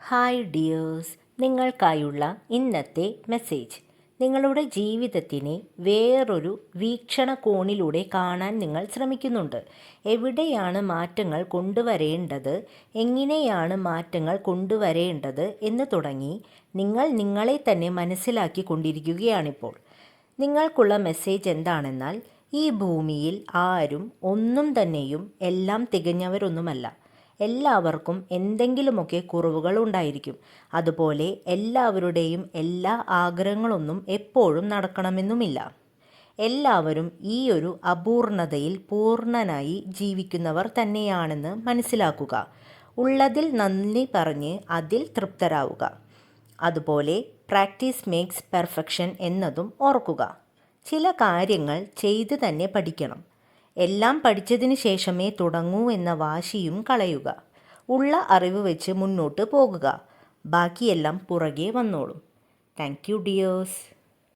Hi dears നിങ്ങൾക്കായുള്ള ഇന്നത്തെ message നിങ്ങളുടെ ജീവിതത്തിനെ വേറൊരു വീക്ഷണകോണിലൂടെ കാണാൻ നിങ്ങൾ ശ്രമിക്കുന്നുണ്ട്. എവിടെയാണ് മാറ്റങ്ങൾ കൊണ്ടുവരേണ്ടത്? എങ്ങനെയാണ് മാറ്റങ്ങൾ കൊണ്ടുവരേണ്ടത് എന്ന് തുടങ്ങി നിങ്ങൾ നിങ്ങളെ തന്നെ മനസ്സിലാക്കി കൊണ്ടിരിക്കുകയാണിപ്പോൾ നിങ്ങൾക്കുള്ള മെസ്സേജ് എന്താണെന്നാൽ ഈ ഭൂമിയിൽ ആരും ഒന്നും തന്നെയും എല്ലാം തികഞ്ഞവരൊന്നുമല്ല. എല്ലാവർക്കും എന്തെങ്കിലുമൊക്കെ കുറവുകൾ ഉണ്ടായിരിക്കും. അതുപോലെ എല്ലാവരുടെയും എല്ലാ ആഗ്രഹങ്ങളൊന്നും എപ്പോഴും നടക്കണമെന്നുമില്ല. എല്ലാവരും ഈ ഒരു അപൂർണതയിൽ പൂർണനായി ജീവിക്കുന്നവർ തന്നെയാണെന്ന് മനസ്സിലാക്കുക. ഉള്ളതിൽ നന്ദി പറഞ്ഞ് അതിൽ തൃപ്തരാവുക. അതുപോലെ പ്രാക്ടീസ് മേക്സ് പെർഫെക്ഷൻ എന്നതും ഓർക്കുക. ചില കാര്യങ്ങൾ ചെയ്ത് തന്നെ പഠിക്കണം. എല്ലാം പഠിച്ചതിന് ശേഷമേ തുടങ്ങൂ എന്ന വാശിയും കളയുക. ഉള്ള അറിവ് വെച്ച് മുന്നോട്ട് പോകുക. ബാക്കിയെല്ലാം പുറകെ വന്നോളും. Thank you dears.